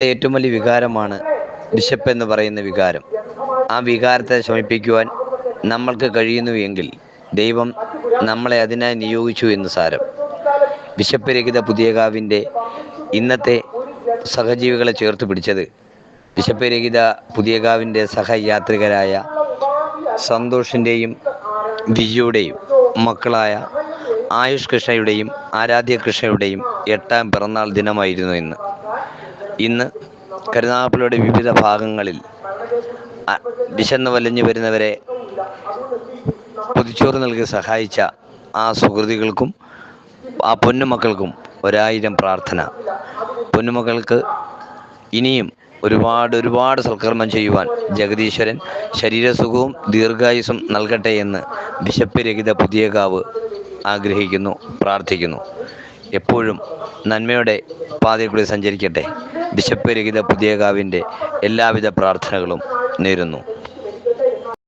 ഏറ്റവും വലിയ വികാരമാണ് ബിഷപ്പ് എന്ന് പറയുന്ന വികാരം. ആ വികാരത്തെ ശമിപ്പിക്കുവാൻ നമ്മൾക്ക് കഴിയുന്നു എങ്കിൽ ദൈവം നമ്മളെ അതിനായി നിയോഗിച്ചു എന്ന് സാരം. ബിഷപ്പ് രഹിത പുതിയ കാവിന്റെ ഇന്നത്തെ സഹജീവികളെ ചേർത്ത് പിടിച്ചത് ബിഷപ്പ് രഹിത പുതിയ കാവിന്റെ സഹയാത്രികരായ സന്തോഷിന്റെയും വിജിയുടെയും മക്കളായ ആയുഷ് കൃഷ്ണയുടെയും ആരാധ്യ കൃഷ്ണയുടെയും എട്ടാം പിറന്നാൾ ദിനമായിരുന്നു ഇന്ന്. ഇന്ന് കരുനാഗപ്പള്ളിയുടെ വിവിധ ഭാഗങ്ങളിൽ വിശന്ന് വലഞ്ഞു വരുന്നവരെ പൊതിച്ചോറ് നൽകി സഹായിച്ച ആ സുഹൃതികൾക്കും ആ പൊന്നുമക്കൾക്കും ഒരായിരം പ്രാർത്ഥന. പൊന്നുമക്കൾക്ക് ഇനിയും ഒരുപാട് ഒരുപാട് സൽക്കർമ്മം ചെയ്യുവാൻ ജഗദീശ്വരൻ ശരീരസുഖവും ദീർഘായുസും നൽകട്ടെ എന്ന് വിശപ്പ് രഹിത പുതിയ കാവ് ആഗ്രഹിക്കുന്നു പ്രാർത്ഥിക്കുന്നു. എപ്പോഴും നന്മയുടെ പാതയിൽ കൂടി സഞ്ചരിക്കട്ടെ. വിശപ്പ് രഹിത പുതിയ കാവിന്റെ എല്ലാവിധ പ്രാർത്ഥനകളും നേരുന്നു.